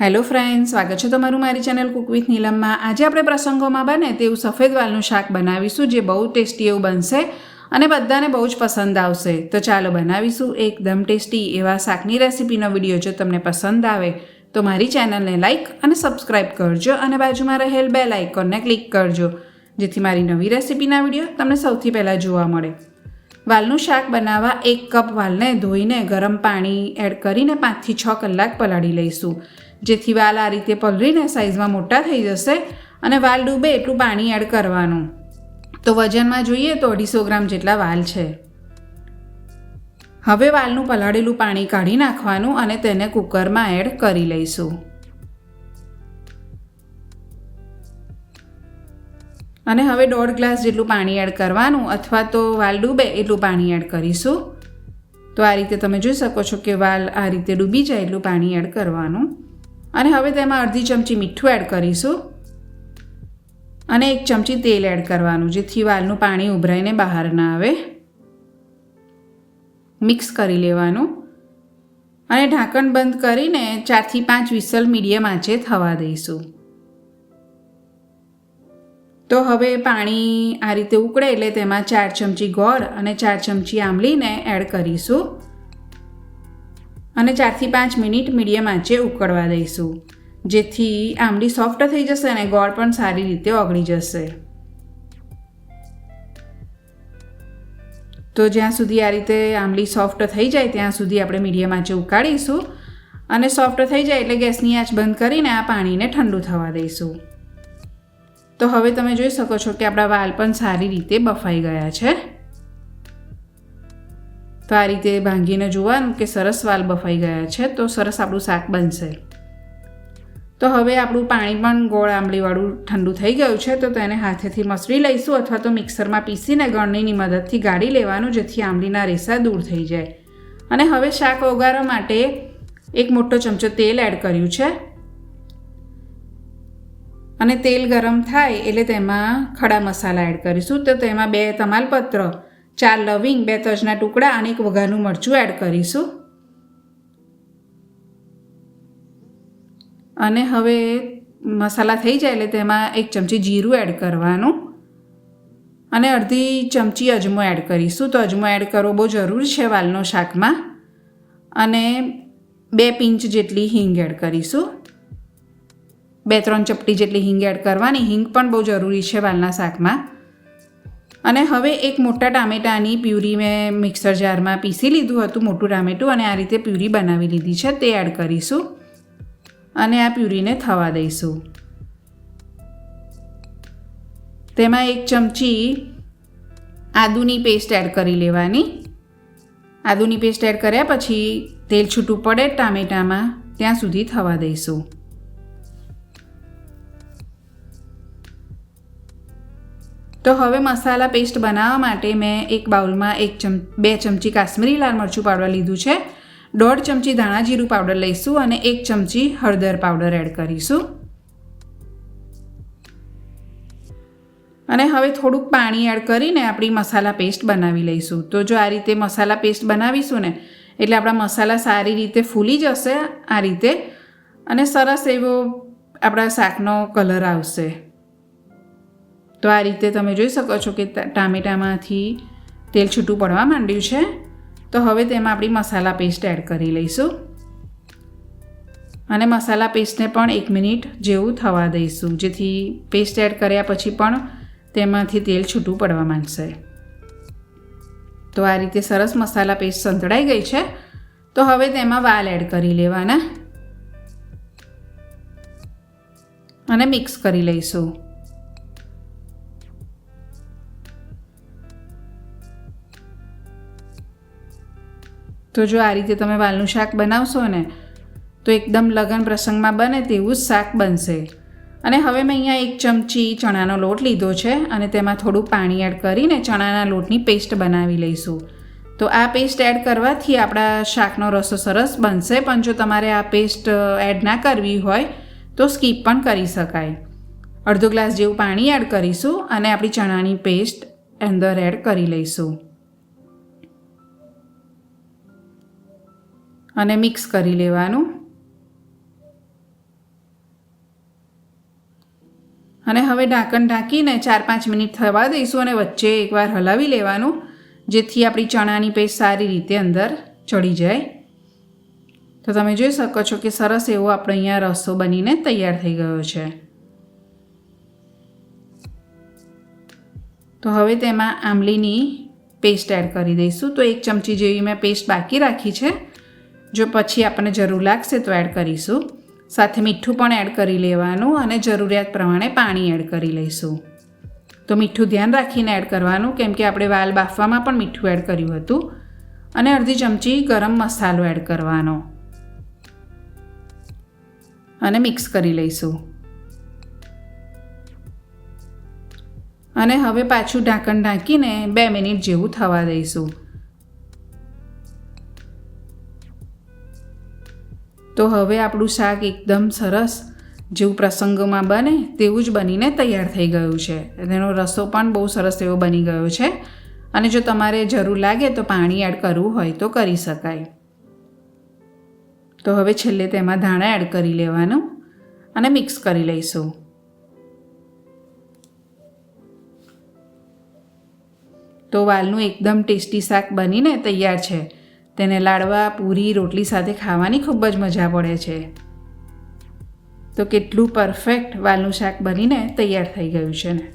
Hello friend સ્વાગત છે તમારું મારી ચેનલ કુક વિથ નીલમમાં. આજે આપણે પ્રસંગોમાં બને તેવું સફેદ વાલનું શાક બનાવીશું જે બહુ ટેસ્ટી એવું બનશે અને બધાને બહુ જ પસંદ આવશે. તો ચાલો બનાવીશું એકદમ ટેસ્ટી એવા શાકની રેસીપીનો વીડિયો જો તમને પસંદ આવે તો મારી ચેનલને લાઇક અને સબસ્ક્રાઇબ કરજો અને બાજુમાં રહેલ બે લાઇકોનને ક્લિક કરજો, જેથી મારી નવી રેસીપીના વીડિયો તમને સૌથી પહેલાં જોવા મળે. વાલનું શાક બનાવવા એક કપ વાલને ધોઈને ગરમ પાણી એડ કરીને પાંચથી છ કલાક પલાળી લઈશું. જેથી વાલ આ રીતે પલળીને સાઇઝમાં મોટા થઈ જશે અને વાલ ડૂબે એટલું પાણી એડ કરવાનું. તો વજનમાં જોઈએ તો અઢીસો ગ્રામ જેટલા વાલ છે. હવે વાલનું પલાળેલું પાણી કાઢી નાખવાનું અને તેને કુકરમાં એડ કરી લઈશું. અને હવે દોઢ ગ્લાસ જેટલું પાણી એડ કરવાનું અથવા તો વાલ ડૂબે એટલું પાણી એડ કરીશું. તો આ રીતે તમે જોઈ શકો છો કે વાલ આ રીતે ડૂબી જાય એટલું પાણી એડ કરવાનું. અને હવે તેમાં અડધી ચમચી મીઠું એડ કરીશું. અને એક ચમચી તેલ એડ કરવાનું, જેથી વાલનું પાણી ઉભરાઈને બહાર ના આવે. મિક્સ કરી લેવાનું. અને ઢાંકણ બંધ કરીને ચારથી પાંચ વિસલ મીડિયમ આંચે થવા દઈશું. તો હવે પાણી આ રીતે ઉકળે એટલે તેમાં ચાર ચમચી ગોળ અને ચાર ચમચી આંબલીને એડ કરીશું. અને ચારથી પાંચ મિનિટ મીડિયમ આંચે ઉકળવા દઈશું. જેથી આંબલી સોફ્ટ થઈ જશે અને ગોળ પણ સારી રીતે ઓગળી જશે. તો જ્યાં સુધી આ રીતે આમલી સોફ્ટ થઈ જાય, ત્યાં સુધી આપણે મીડિયમ આંચે ઉકાળીશું. અને સોફ્ટ થઈ જાય એટલે ગેસની આંચ બંધ કરીને આ પાણીને ઠંડુ થવા દઈશું. તો હવે તમે જોઈ શકો છો કે આપણા વાલ પણ સારી રીતે બફાઈ ગયા છે. તો આ રીતે ભાંગીને જોવાનું કે સરસ વાલ બફાઈ ગયા છે, તો સરસ આપણું શાક બનશે. તો હવે આપણું પાણી પણ ગોળ આંબલીવાળું ઠંડુ થઈ ગયું છે, તો તેને હાથેથી મસળી લઈશું અથવા તો મિક્સરમાં પીસીને ગળણીની મદદથી ગાળી લેવાનું, જેથી આંબલીના રેસા દૂર થઈ જાય. અને હવે શાક ઓગારવા માટે એક મોટો ચમચો તેલ એડ કર્યું છે. અને તેલ ગરમ થાય એટલે તેમાં ખડા મસાલા એડ કરીશું. તો તેમાં બે તમાલપત્ર ચાર લવિંગ, બે તજના ટુકડા અને એક વઘારનું મરચું એડ કરીશું. અને હવે મસાલા થઈ જાય એટલે તેમાં એક ચમચી જીરું એડ કરવાનું. અને અડધી ચમચી અજમો એડ કરીશું. તો અજમો એડ કરવો બહુ જરૂરી છે વાલનો શાકમાં. અને બે પિંચ જેટલી હિંગ એડ કરીશું. બે ત્રણ ચપટી જેટલી હિંગ એડ કરવાની. હિંગ પણ બહુ જરૂરી છે વાલના શાકમાં. અને હવે એક મોટા ટામેટાની પ્યુરી મેં મિક્સર જારમાં પીસી લીધું હતું, મોટું ટામેટું, અને આ રીતે પ્યુરી બનાવી લીધી છે. તે એડ કરીશું અને આ પ્યુરીને થવા દઈશું. તેમાં એક ચમચી આદુની પેસ્ટ એડ કરી લેવાની. આદુની પેસ્ટ એડ કર્યા પછી તેલ છૂટું પડે ટામેટામાં, ત્યાં સુધી થવા દઈશું. તો હવે મસાલા પેસ્ટ બનાવવા માટે મેં એક બાઉલમાં એક ચમ, બે ચમચી કાશ્મીરી લાલ મરચું પાવડર લીધું છે. દોઢ ચમચી ધાણા જીરું પાવડર લઈશું અને એક ચમચી હળદર પાવડર એડ કરીશું. અને હવે થોડુંક પાણી એડ કરીને આપણી મસાલા પેસ્ટ બનાવી લઈશું. તો જો આ રીતે મસાલા પેસ્ટ બનાવીશું ને, એટલે આપણા મસાલા સારી રીતે ફૂલી જશે આ રીતે. અને સરસ એવો આપણા શાકનો કલર આવશે. તો આ રીતે તમે જોઈ શકો છો કે ટામેટામાંથી તેલ છૂટું પડવા માંડ્યું છે. તો હવે તેમાં આપણી મસાલા પેસ્ટ એડ કરી લઈશું. અને મસાલા પેસ્ટને પણ એક મિનિટ જેવું થવા દઈશું. જેથી પેસ્ટ એડ કર્યા પછી પણ તેમાંથી તેલ છૂટું પડવા માંડશે. તો આ રીતે સરસ મસાલા પેસ્ટ સંતળાઈ ગઈ છે. તો હવે તેમાં વાલ એડ કરી લેવાના. અને મિક્સ કરી લઈશું. તો જો આ રીતે તમે વાલનું શાક બનાવશો ને, તો એકદમ લગન પ્રસંગમાં બને તેવું જ શાક બનશે. અને હવે મેં અહીંયા એક ચમચી ચણાનો લોટ લીધો છે અને તેમાં થોડું પાણી એડ કરીને ચણાના લોટની પેસ્ટ બનાવી લઈશું. તો આ પેસ્ટ એડ કરવાથી આપણા શાકનો રસો સરસ બનશે, પણ જો તમારે આ પેસ્ટ એડ ના કરવી હોય, તો સ્કીપ પણ કરી શકાય. અડધો ગ્લાસ જેવું પાણી એડ કરીશું અને આપણી ચણાની પેસ્ટ અંદર એડ કરી લઈશું. અને મિક્સ કરી લેવાનું. અને હવે ઢાંકણ ઢાંકીને ચાર પાંચ મિનિટ થવા દઈશું અને વચ્ચે એકવાર હલાવી લેવાનું, જેથી આપણી ચણાની પેસ્ટ સારી રીતે અંદર ચડી જાય. તો તમે જોઈ શકો છો કે સરસ એવો આપણો અહીંયા રસો બનીને તૈયાર થઈ ગયો છે. તો હવે તેમાં આંબલીની પેસ્ટ એડ કરી દઈશું. તો એક ચમચી જેવી મેં પેસ્ટ બાકી રાખી છે. જો પછી આપણને જરૂર લાગશે તો એડ કરીશું. સાથે મીઠું પણ એડ કરી લેવાનું અને જરૂરિયાત પ્રમાણે પાણી એડ કરી લઈશું. તો મીઠું ધ્યાન રાખીને એડ કરવાનું, કેમ કે આપણે વાલ બાફવામાં પણ મીઠું એડ કર્યું હતું. અને અડધી ચમચી ગરમ મસાલો એડ કરવાનો. અને મિક્સ કરી લઈશું. અને હવે પાછું ઢાંકણ ઢાંકીને બે મિનિટ જેવું થવા દઈશું. તો હવે આપણું શાક એકદમ સરસ જેવું પ્રસંગોમાં બને તેવું જ બનીને તૈયાર થઈ ગયું છે. તેનો રસો પણ બહુ સરસ એવો બની ગયો છે. અને જો તમારે જરૂર લાગે તો પાણી એડ કરવું હોય તો કરી શકાય. તો હવે છેલ્લે તેમાં ધાણા એડ કરી લેવાનું અને મિક્સ કરી લઈશું. તો વાલનું એકદમ ટેસ્ટી શાક બનીને તૈયાર છે. તેને લાડવા, પૂરી, રોટલી સાથે ખાવાની ખૂબ જ મજા પડે છે. તો કેટલું પરફેક્ટ વાલનું શાક બનીને તૈયાર થઈ ગયું છે ને.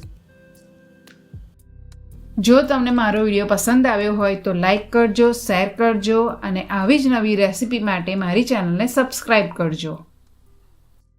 જો તમને મારો વીડિયો પસંદ આવ્યો હોય તો લાઈક કરજો, શેર કરજો અને આવી જ નવી રેસિપી માટે મારી ચેનલને સબસ્ક્રાઈબ કરજો.